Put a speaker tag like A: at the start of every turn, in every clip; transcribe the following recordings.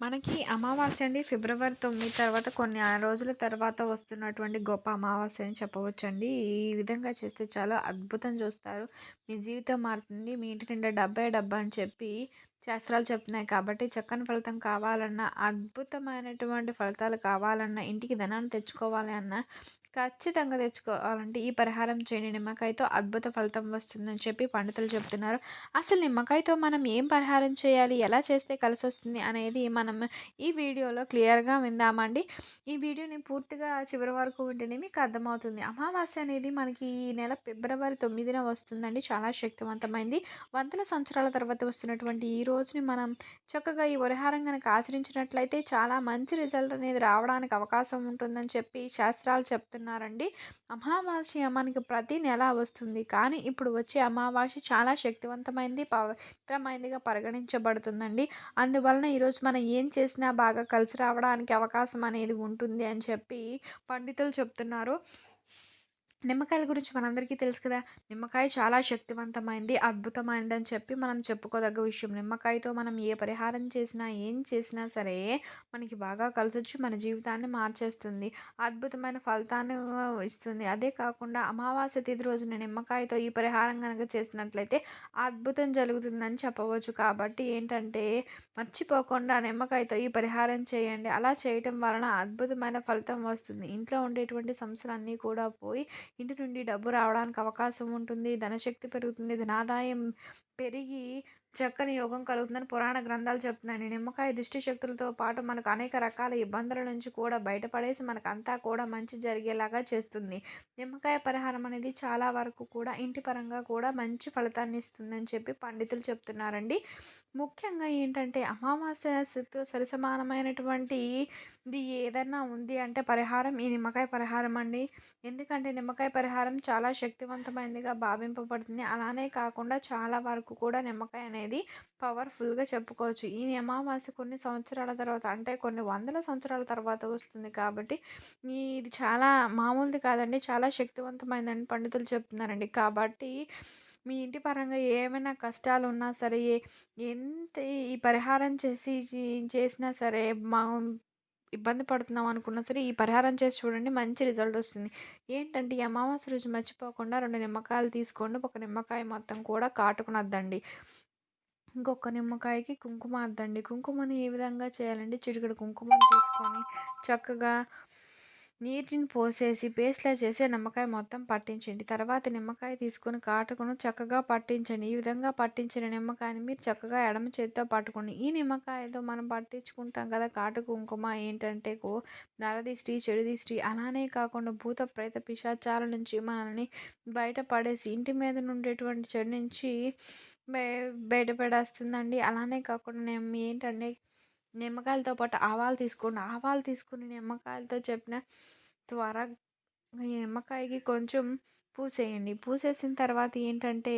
A: మనకి అమావాస్య అండి ఫిబ్రవరి తొమ్మిది తర్వాత కొన్ని రోజుల తర్వాత వస్తున్నటువంటి గొప్ప అమావాస్య అని చెప్పవచ్చండి. ఈ విధంగా చేస్తే చాలా అద్భుతం చూస్తారు. మీ జీవితం మారుతుంది. మీ ఇంటి నిండా డబ్బే డబ్బు అని చెప్పి శాస్త్రాలు చెప్తున్నాయి కాబట్టి చక్కని ఫలితం కావాలన్నా, అద్భుతమైనటువంటి ఫలితాలు కావాలన్నా, ఇంటికి ధనాన్ని తెచ్చుకోవాలి అన్నా ఖచ్చితంగా తెచ్చుకోవాలంటే ఈ పరిహారం చేయండి. నిమ్మకాయతో అద్భుత ఫలితం వస్తుందని చెప్పి పండితులు చెప్తున్నారు. అసలు నిమ్మకాయతో మనం ఏం పరిహారం చేయాలి? ఎలా చేస్తే కలిసొస్తుంది అనేది మనం ఈ వీడియోలో క్లియర్‌గా విందామండి. ఈ వీడియోని పూర్తిగా చివరి వరకు ఉంటేనే మీకు అర్థమవుతుంది. అమావాస్య అనేది మనకి ఈ నెల ఫిబ్రవరి తొమ్మిదిన వస్తుందండి. చాలా శక్తివంతమైంది. వందల సంవత్సరాల తర్వాత వస్తున్నటువంటి ఈ రోజుని మనం చక్కగా ఈ పరిహారం కనుక ఆచరించినట్లయితే చాలా మంచి రిజల్ట్ అనేది రావడానికి అవకాశం ఉంటుందని చెప్పి శాస్త్రాలు చెప్తున్నారండి. అమావాస్య మనకి ప్రతి నెల వస్తుంది. కానీ ఇప్పుడు వచ్చే అమావాస్య చాలా శక్తివంతమైంది, పవిత్రమైనదిగా పరిగణించబడుతుందండి. అందువలన ఈరోజు మనం ఏం చేసినా బాగా కలిసి రావడానికి అవకాశం అనేది ఉంటుంది అని చెప్పి పండితులు చెప్తున్నారు. నిమ్మకాయల గురించి మనందరికీ తెలుసు కదా! నిమ్మకాయ చాలా శక్తివంతమైంది, అద్భుతమైనది అని చెప్పి మనం చెప్పుకోదగ్గ విషయం. నిమ్మకాయతో మనం ఏ పరిహారం చేసినా, ఏం చేసినా సరే మనకి బాగా కలిసొచ్చి మన జీవితాన్ని మార్చేస్తుంది. అద్భుతమైన ఫలితాన్ని ఇస్తుంది. అదే కాకుండా అమావాస్య తిథి రోజున నిమ్మకాయతో ఈ పరిహారం కనుక చేసినట్లయితే అద్భుతం జరుగుతుందని చెప్పవచ్చు. కాబట్టి ఏంటంటే మర్చిపోకుండా నిమ్మకాయతో ఈ పరిహారం చేయండి. అలా చేయటం వలన అద్భుతమైన ఫలితం వస్తుంది. ఇంట్లో ఉండేటువంటి సమస్యలన్నీ కూడా పోయి ఇంటి నుండి డబ్బు రావడానికి అవకాశం ఉంటుంది. ధనశక్తి పెరుగుతుంది. ధనాదాయం పెరిగి చక్కని యోగం కలుగుతుందని పురాణ గ్రంథాలు చెప్తున్నాయి. నిమ్మకాయ దిష్టి శక్తులతో పాటు మనకు అనేక రకాల ఇబ్బందుల నుంచి కూడా బయటపడేసి మనకంతా కూడా మంచి జరిగేలాగా చేస్తుంది. నిమ్మకాయ పరిహారం అనేది చాలా వరకు కూడా ఇంటి పరంగా కూడా మంచి ఫలితాన్ని ఇస్తుందని చెప్పి పండితులు చెప్తున్నారండి. ముఖ్యంగా ఏంటంటే అమావాస్యతో సరిసమానమైనటువంటి ఇది ఏదన్నా ఉంది అంటే పరిహారం ఈ నిమ్మకాయ పరిహారం అండి. ఎందుకంటే నిమ్మకాయ పరిహారం చాలా శక్తివంతమైనదిగా భావింపబడుతుంది. అలానే కాకుండా చాలా వరకు కూడా నిమ్మకాయ అనేది పవర్‌ఫుల్‌గా చెప్పుకోవచ్చు. ఈ అమావాస్య కొన్ని సంవత్సరాల తర్వాత అంటే కొన్ని వందల సంవత్సరాల తర్వాత వస్తుంది కాబట్టి ఇది చాలా మామూలుది కాదండి. చాలా శక్తివంతమైందని పండితులు చెప్తున్నారండి. కాబట్టి మీ ఇంటి పరంగా ఏమైనా కష్టాలు ఉన్నా సరే, ఎంత ఈ పరిహారం చేసి చేసినా సరే మా ఇబ్బంది పడుతున్నాం అనుకున్నా సరే ఈ పరిహారం చేసి చూడండి మంచి రిజల్ట్ వస్తుంది. ఏంటంటే ఈ అమావాస్య రోజు మర్చిపోకుండా రెండు నిమ్మకాయలు తీసుకోండి. ఒక నిమ్మకాయ మొత్తం కూడా కాటుకునద్దండి ఇంకొక నిమ్మకాయకి కుంకుమ అద్దండి. కుంకుమని ఏ విధంగా చేయాలంటే చిటికెడు కుంకుమని తీసుకొని చక్కగా నీటిని పోసేసి పేస్ట్‌లా చేసి నిమ్మకాయ మొత్తం పట్టించండి. తర్వాత నిమ్మకాయ తీసుకొని కాటుకును చక్కగా పట్టించండి. ఈ విధంగా పట్టించిన నిమ్మకాయని మీరు చక్కగా ఎడమ చేత్తో పట్టుకోండి. ఈ నిమ్మకాయతో మనం పట్టించుకుంటాం కదా! కాటు కుంకుమ ఏంటంటే కో నరదిష్టి, చెడు దిష్టి అలానే కాకుండా భూత, ప్రేత, పిశాచాల నుంచి మనల్ని బయట పడేసి ఇంటి మీద నుండేటువంటి చెడు నుంచి బయటపడేస్తుందండి. అలానే కాకుండా నేను ఏంటంటే నిమ్మకాయలతో పాటు ఆవాలు తీసుకోండి. ఆవాలు తీసుకొని నిమ్మకాయలతో చెప్పిన త్వరగా నిమ్మకాయకి కొంచెం పూసేయండి. పూసేసిన తర్వాత ఏంటంటే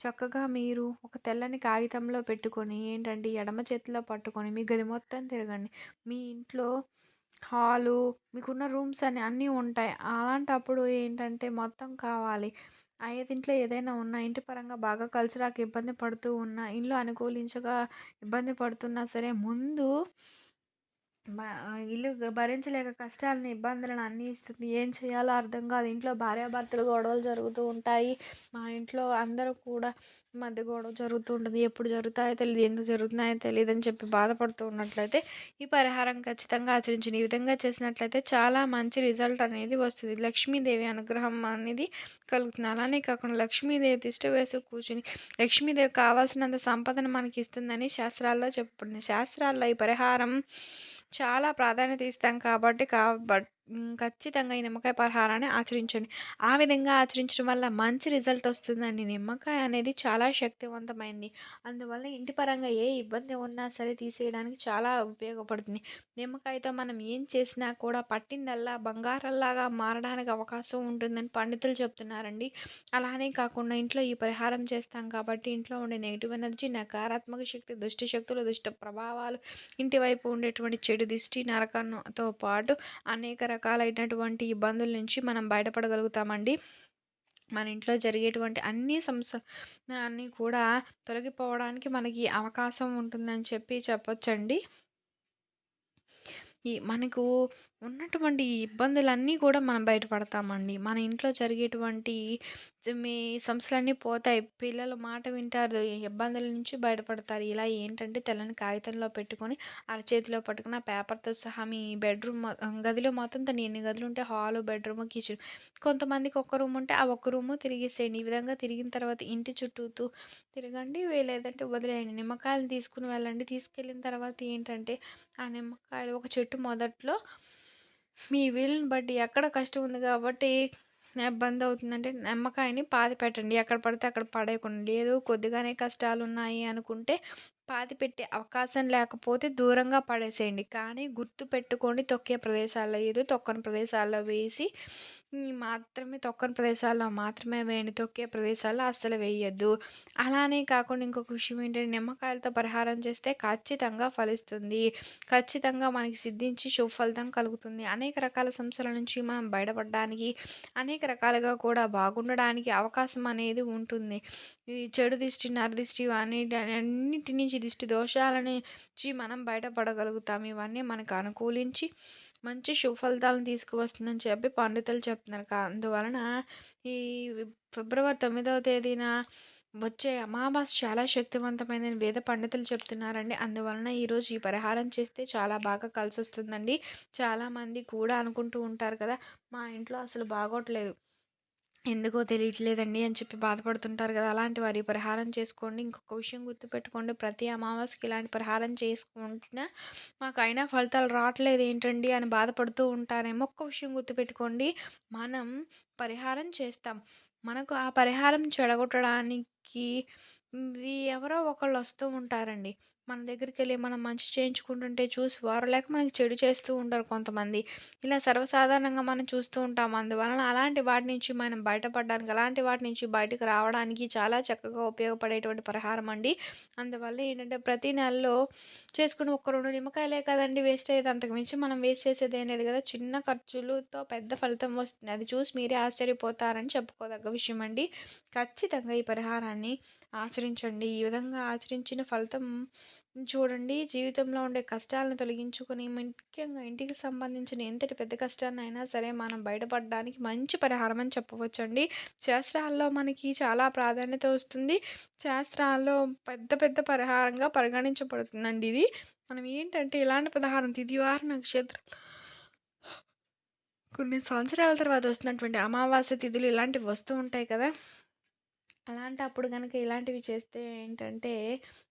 A: చక్కగా మీరు ఒక తెల్లని కాగితంలో పెట్టుకొని ఏంటంటే ఎడమ చేతిలో పట్టుకొని మీ గది మొత్తం తిరగండి. మీ ఇంట్లో హాలు మీకున్న రూమ్స్ అని అన్నీ ఉంటాయి. అలాంటప్పుడు ఏంటంటే మొత్తం కావాలి. ఐదింట్లో ఏదైనా ఉన్నా ఇంటి పరంగా బాగా కలిసి రాక ఇబ్బంది పడుతూ ఉన్నా, ఇంట్లో అనుకూలించగా ఇబ్బంది పడుతున్నా సరే ముందు ఇల్లు భరించలేక కష్టాలను, ఇబ్బందులను అన్నీ ఇస్తుంది. ఏం చేయాలో అర్థం కాదు. ఇంట్లో భార్యాభర్తలు గొడవలు జరుగుతూ ఉంటాయి. మా ఇంట్లో అందరూ కూడా మధ్య గొడవ జరుగుతూ ఉంటుంది. ఎప్పుడు జరుగుతాయో తెలియదు ఎందుకు జరుగుతున్నాయో తెలియదు అని చెప్పి బాధపడుతూ ఉన్నట్లయితే ఈ పరిహారం ఖచ్చితంగా ఆచరించండి. ఈ విధంగా చేసినట్లయితే చాలా మంచి రిజల్ట్ అనేది వస్తుంది. లక్ష్మీదేవి అనుగ్రహం అనేది కలుగుతుంది. అలానే కాకుండా లక్ష్మీదేవి తిష్ట వేసి కూర్చుని లక్ష్మీదేవి కావాల్సినంత సంపదను మనకి ఇస్తుందని శాస్త్రాల్లో చెప్పబడింది. శాస్త్రాల్లో ఈ పరిహారం చాలా ప్రాధాన్యత ఇస్తాం కాబట్టి కాబట్టి ఖచ్చితంగా ఈ నిమ్మకాయ పరిహారాన్ని ఆచరించండి. ఆ విధంగా ఆచరించడం వల్ల మంచి రిజల్ట్ వస్తుందండి. నిమ్మకాయ అనేది చాలా శక్తివంతమైంది. అందువల్ల ఇంటి పరంగా ఏ ఇబ్బంది ఉన్నా సరే తీసేయడానికి చాలా ఉపయోగపడుతుంది. నిమ్మకాయతో మనం ఏం చేసినా కూడా పట్టిందల్లా బంగారంలాగా మారడానికి అవకాశం ఉంటుందని పండితులు చెప్తున్నారండి. అలానే కాకుండా ఇంట్లో ఈ పరిహారం చేస్తాం కాబట్టి ఇంట్లో ఉండే నెగెటివ్ ఎనర్జీ, నకారాత్మక శక్తి, దుష్ట శక్తులు, దుష్ట ప్రభావాలు, ఇంటి వైపు ఉండేటువంటి చెడు దిష్టి, నరకంతో పాటు అనేక రకాలైనటువంటి ఇబ్బందుల నుంచి మనం బయటపడగలుగుతామండి. మన ఇంట్లో జరిగేటువంటి అన్ని సంస అన్నీ కూడా తొలగిపోవడానికి మనకి అవకాశం ఉంటుందని చెప్పి చెప్పొచ్చండి. ఈ మనకు ఉన్నటువంటి ఇబ్బందులన్నీ కూడా మనం బయటపడతామండి. మన ఇంట్లో జరిగేటువంటి మీ సమస్యలన్నీ పోతాయి. పిల్లలు మాట వింటారు. ఈ ఇబ్బందుల నుంచి బయటపడతారు. ఇలా ఏంటంటే తెల్లని కాగితంలో పెట్టుకొని అరచేతిలో పట్టుకొని ఆ పేపర్‌తో సహా మీ బెడ్‌రూమ్ మొ గదిలో మొత్తం తను ఎన్ని గదులుంటే హాలు, బెడ్రూమ్ కిచెన్ కొంతమందికి ఒక్క రూమ్ ఉంటే ఆ ఒక్క రూము తిరిగేసేయండి. ఈ విధంగా తిరిగిన తర్వాత ఇంటి చుట్టూతూ తిరగండి. వే లేదంటే వదిలేయండి. నిమ్మకాయలు తీసుకొని వెళ్ళండి. తీసుకెళ్ళిన తర్వాత ఏంటంటే ఆ నిమ్మకాయలు ఒక చెట్టు మొదట్లో మీ వీలుని బట్టి ఎక్కడ కష్టం ఉంది కాబట్టి ఇబ్బందవుతుందంటే నిమ్మకాయని పాతిపెట్టండి. ఎక్కడ పడితే అక్కడ పడేయకుండా. లేదు కొద్దిగానే కష్టాలున్నాయి అనుకుంటే పాతి పెట్టే అవకాశం లేకపోతే దూరంగా పడేసేయండి. కానీ గుర్తు పెట్టుకొని తొక్కే ప్రదేశాల్లో ఏదో తొక్కని ప్రదేశాల్లో వేసి మాత్రమే తొక్కని ప్రదేశాల్లో మాత్రమే వేయండి. తొక్కే ప్రదేశాల్లో అస్సలు వేయొద్దు. అలానే కాకుండా ఇంకొక విషయం ఏంటంటే నిమ్మకాయలతో పరిహారం చేస్తే ఖచ్చితంగా ఫలిస్తుంది. ఖచ్చితంగా మనకి సిద్ధించి శుభఫలితం కలుగుతుంది. అనేక రకాల సమస్యల నుంచి మనం బయటపడడానికి, అనేక రకాలుగా కూడా బాగుండడానికి అవకాశం అనేది ఉంటుంది. ఈ చెడు దిష్టి, నరదిష్టి ఇవన్నీ అన్నిటి నుంచి దిష్టి దోషాల నుంచి మనం బయటపడగలుగుతాం. ఇవన్నీ మనకు అనుకూలించి మంచి సుఫలితాలను తీసుకువస్తుందని చెప్పి పండితులు చెప్తున్నారు. కా అందువలన ఈ ఫిబ్రవరి తొమ్మిదవ తేదీన వచ్చే అమావాస్య చాలా శక్తివంతమైనదని వేద పండితులు చెప్తున్నారండి. అందువలన ఈరోజు ఈ పరిహారం చేస్తే చాలా బాగా కలిసొస్తుందండి. చాలామంది కూడా అనుకుంటూ ఉంటారు కదా! మా ఇంట్లో అసలు బాగోట్లేదు. ఎందుకో తెలియట్లేదండి అని చెప్పి బాధపడుతుంటారు కదా! అలాంటి వారి పరిహారం చేసుకోండి. ఇంకొక విషయం గుర్తుపెట్టుకోండి. ప్రతి అమావాస్యకి ఇలాంటి పరిహారం చేసుకుంటున్నా మాకు అయినా ఫలితాలు రావట్లేదు ఏంటండి అని బాధపడుతూ ఉంటారేమో. ఒక్క విషయం గుర్తుపెట్టుకోండి. మనం పరిహారం చేస్తాం. మనకు ఆ పరిహారం చెడగొట్టడానికి ఎవరో ఒకళ్ళు వస్తూ ఉంటారండి. మన దగ్గరికి వెళ్ళి మనం మంచి చేయించుకుంటుంటే చూసి వారు లేక మనకి చెడు చేస్తూ ఉంటారు కొంతమంది. ఇలా సర్వసాధారణంగా మనం చూస్తూ ఉంటాం. అందువలన అలాంటి వాటి నుంచి మనం బయటపడడానికి, అలాంటి వాటి నుంచి బయటకు రావడానికి చాలా చక్కగా ఉపయోగపడేటువంటి పరిహారం అండి. అందువల్ల ఏంటంటే ప్రతి నెలలో చేసుకుని ఒక రెండు నిమ్మకాయలే కదండి వేస్ట్ అయ్యేది. అంతకుమించి మనం వేస్ట్ చేసేదేం లేదు కదా! చిన్న ఖర్చులతో పెద్ద ఫలితం వస్తుంది. అది చూసి మీరే ఆశ్చర్యపోతారని చెప్పుకోదగ్గ విషయం అండి. ఖచ్చితంగా ఈ పరిహారాన్ని ఆచరించండి. ఈ విధంగా ఆచరించిన ఫలితం చూడండి. జీవితంలో ఉండే కష్టాలను తొలగించుకొని ముఖ్యంగా ఇంటికి సంబంధించిన ఎంతటి పెద్ద కష్టాన్నైనా సరే మనం బయటపడడానికి మంచి పరిహారం అని చెప్పవచ్చండి. శాస్త్రాల్లో మనకి చాలా ప్రాధాన్యత వస్తుంది. శాస్త్రాల్లో పెద్ద పెద్ద పరిహారంగా పరిగణించబడుతుందండి ఇది. మనం ఏంటంటే ఇలాంటి పదహారం తిదివార నక్షత్రం కొన్ని సంవత్సరాల తర్వాత వస్తున్నటువంటి అమావాస్య తిథులు ఇలాంటివి వస్తూ ఉంటాయి కదా! అలాంటప్పుడు కనుక ఇలాంటివి చేస్తే ఏంటంటే,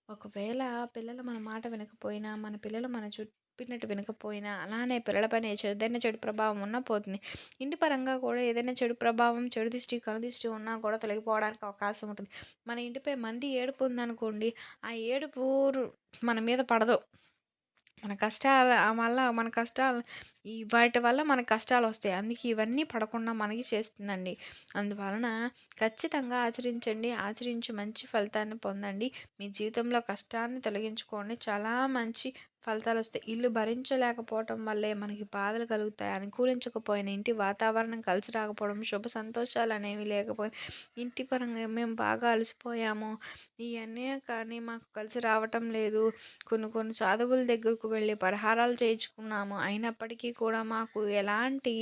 A: ఒకవేళ పిల్లలు మన మాట వినకపోయినా, మన పిల్లలు మన చెప్పినట్టు వినకపోయినా, అలానే పిల్లలపైన ఏదైనా చెడు ప్రభావం ఉన్నా పోతుంది. ఇంటి పరంగా కూడా ఏదైనా చెడు ప్రభావం, చెడు దిష్టి, కనుదిష్టి ఉన్నా కూడా తొలగిపోవడానికి అవకాశం ఉంటుంది. మన ఇంటిపై మంది ఏడుపు ఉందనుకోండి, ఆ ఏడుపు మన మీద పడదు. మన కష్టాల వల్ల మన కష్టాలు ఈ వాటి వల్ల మన కష్టాలు వస్తాయి అందుకే ఇవన్నీ పడకుండా మనకి చేస్తుందండి. అందువలన ఖచ్చితంగా ఆచరించండి. ఆచరించి మంచి ఫలితాన్ని పొందండి. మీ జీవితంలో కష్టాన్ని తొలగించుకోండి. చాలా మంచి ఫలితాలు వస్తాయి ఇల్లు భరించలేకపోవటం వల్లే మనకి బాధలు కలుగుతాయి. అనుకూలించకపోయిన ఇంటి వాతావరణం కలిసి రాకపోవడం, శుభ సంతోషాలు అనేవి లేకపోయినా, ఇంటి పరంగా మేము బాగా అలసిపోయాము. ఇవన్నీ కానీ మాకు కలిసి రావటం లేదు. కొన్ని కొన్ని సాధువుల దగ్గరకు వెళ్ళి పరిహారాలు చేయించుకున్నాము. అయినప్పటికీ కూడా మాకు ఎలాంటి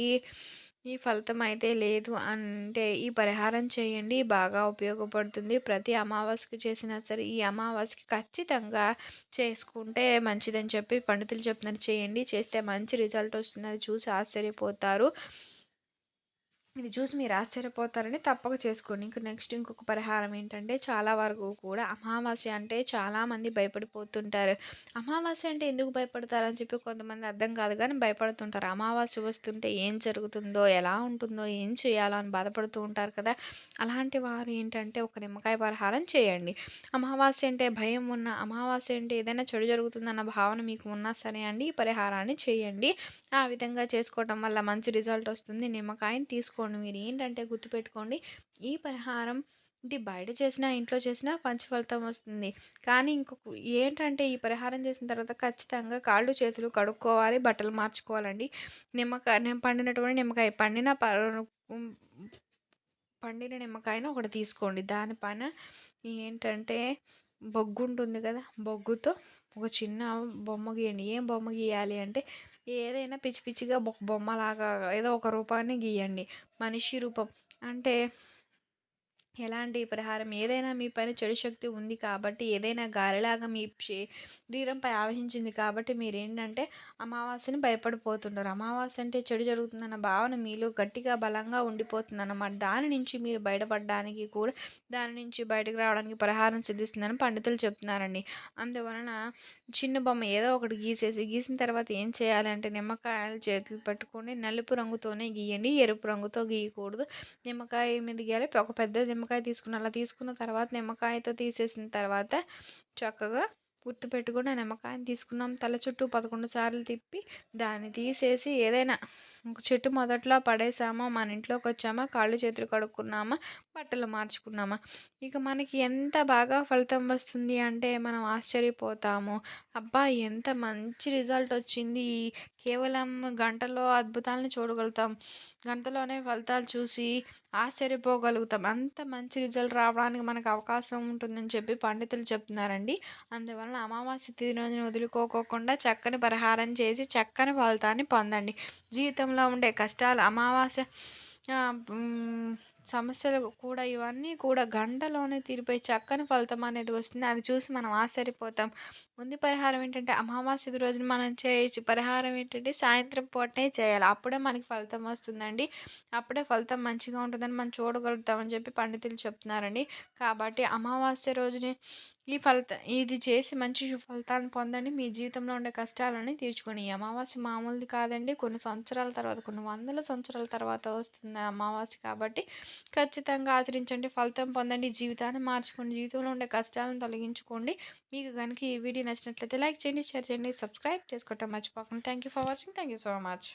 A: ఈ ఫలితం అయితే లేదు అంటే ఈ పరిహారం చేయండి. బాగా ఉపయోగపడుతుంది. ప్రతి అమావాస్యకు చేసినా సరే ఈ అమావాస్యకి ఖచ్చితంగా చేసుకుంటే మంచిదని చెప్పి పండితులు చెప్తున్నారు. చేయండి. చేస్తే మంచి రిజల్ట్ వస్తుంది. అది చూసి ఆశ్చర్యపోతారు. ఇది చూసి మీరు ఆశ్చర్యపోతారని తప్పక చేసుకోండి. ఇంక నెక్స్ట్ ఇంకొక పరిహారం ఏంటంటే చాలా వరకు కూడా అమావాస్య అంటే చాలామంది భయపడిపోతుంటారు. అమావాస్య అంటే ఎందుకు భయపడతారని చెప్పి కొంతమంది అర్థం కాదు కానీ భయపడుతుంటారు. అమావాస్య వస్తుంటే ఏం జరుగుతుందో, ఎలా ఉంటుందో, ఏం చేయాలో అని బాధపడుతూ ఉంటారు కదా! అలాంటి వారు ఏంటంటే ఒక నిమ్మకాయ పరిహారం చేయండి. అమావాస్య అంటే భయం ఉన్న, అమావాస్య అంటే ఏదైనా చెడు జరుగుతుందన్న భావన మీకు ఉన్నా సరే అండి ఈ పరిహారాన్ని చేయండి. ఆ విధంగా చేసుకోవటం వల్ల మంచి రిజల్ట్ వస్తుంది. నిమ్మకాయని తీసుకోండి. మీరు ఏంటంటే గుర్తుపెట్టుకోండి ఈ పరిహారం ఇది బయట చేసినా, ఇంట్లో చేసినా పంచఫలితం ఫలితం వస్తుంది. కానీ ఇంకొక ఏంటంటే ఈ పరిహారం చేసిన తర్వాత ఖచ్చితంగా కాళ్ళు, చేతులు కడుక్కోవాలి. బట్టలు మార్చుకోవాలండి. నిమ్మకాయ నేను పండినటువంటి నిమ్మకాయ పండిన పండిన నిమ్మకాయను ఒకటి తీసుకోండి. దానిపైన ఏంటంటే బొగ్గు ఉంటుంది కదా! బొగ్గుతో ఒక చిన్న బొమ్మ గీయండి. ఏం బొమ్మ గీయాలి అంటే ఏదైనా పిచ్చి పిచ్చిగా ఒక బొమ్మలాగా ఏదో ఒక రూపాన్ని గీయండి. మనిషి రూపం. అంటే ఎలాంటి పరిహారం? ఏదైనా మీ పైన చెడు శక్తి ఉంది కాబట్టి ఏదైనా గాలిలాగా మీ శరీరంపై ఆవహించింది కాబట్టి మీరు ఏంటంటే అమావాస్యని భయపడిపోతుంటారు. అమావాస్య అంటే చెడు జరుగుతుందన్న భావన మీలో గట్టిగా బలంగా ఉండిపోతుందన్నమాట. దాని నుంచి మీరు బయటపడడానికి కూడా దాని నుంచి బయటకు రావడానికి పరిహారం సిద్ధిస్తుందని పండితులు చెప్తున్నారండి. అందువలన చిన్న బొమ్మ ఏదో ఒకటి గీసేసి గీసిన తర్వాత ఏం చేయాలంటే నిమ్మకాయలు చేతులు పట్టుకొని నలుపు రంగుతోనే గీయండి. ఎరుపు రంగుతో గీయకూడదు. నిమ్మకాయ మీద గీయాలి. ఒక పెద్ద నిమ్మకాయ తీసుకున్న అలా తీసుకున్న తర్వాత నిమ్మకాయతో తీసేసిన తర్వాత చక్కగా గుర్తుపెట్టుకుని ఆ నిమ్మకాయని తీసుకున్నాం. తల చుట్టూ పదకొండు సార్లు తిప్పి దాన్ని తీసేసి ఏదైనా చెట్టు మొదట్లో పడేసామా మన ఇంట్లోకి వచ్చామా కాళ్ళు చేతులు కడుక్కున్నామా బట్టలు మార్చుకున్నామా? ఇక మనకి ఎంత బాగా ఫలితం వస్తుంది అంటే మనం ఆశ్చర్యపోతాము. అబ్బా! ఎంత మంచి రిజల్ట్ వచ్చింది. కేవలం గంటలో అద్భుతాలను చూడగలుగుతాం. గంటలోనే ఫలితాలు చూసి ఆశ్చర్యపోగలుగుతాం. అంత మంచి రిజల్ట్ రావడానికి మనకు అవకాశం ఉంటుందని చెప్పి పండితులు చెప్తున్నారండి. అందువలన అమావాస్య తిథి రోజును వదులుకోకుండా చక్కని పరిహారం చేసి చక్కని ఫలితాన్ని పొందండి. జీవితంలో ఉండే కష్టాలు అమావాస్య సమస్యలు కూడా ఇవన్నీ కూడా గంటలోనే తీరిపోయి చక్కని ఫలితం అనేది వస్తుంది. అది చూసి మనం ఆశ్చర్యపోతాం. ముందు పరిహారం ఏంటంటే అమావాస్య రోజున మనం చేయొచ్చు. పరిహారం ఏంటంటే సాయంత్రం పూటనే చేయాలి. అప్పుడే మనకి ఫలితం వస్తుందండి. అప్పుడే ఫలితం మంచిగా ఉంటుందని మనం చూడగలుగుతామని చెప్పి పండితులు చెప్తున్నారండి. కాబట్టి అమావాస్య రోజుని ఈ ఫలిత ఇది చేసి మంచి ఫలితాన్ని పొందండి. మీ జీవితంలో ఉండే కష్టాలని తీర్చుకొని ఈ అమావాస్య మామూలుది కాదండి. కొన్ని సంవత్సరాల తర్వాత కొన్ని వందల సంవత్సరాల తర్వాత వస్తుంది అమావాస్య కాబట్టి ఖచ్చితంగా ఆచరించండి. ఫలితం పొందండి. జీవితాన్ని మార్చుకోండి. జీవితంలో ఉండే కష్టాలను తొలగించుకోండి. మీకు కనుక ఈ వీడియో నచ్చినట్లయితే లైక్ చేయండి షేర్ చేయండి సబ్స్క్రైబ్ చేసుకోవటం మర్చిపోకండి. Thank you for watching. Thank you so much.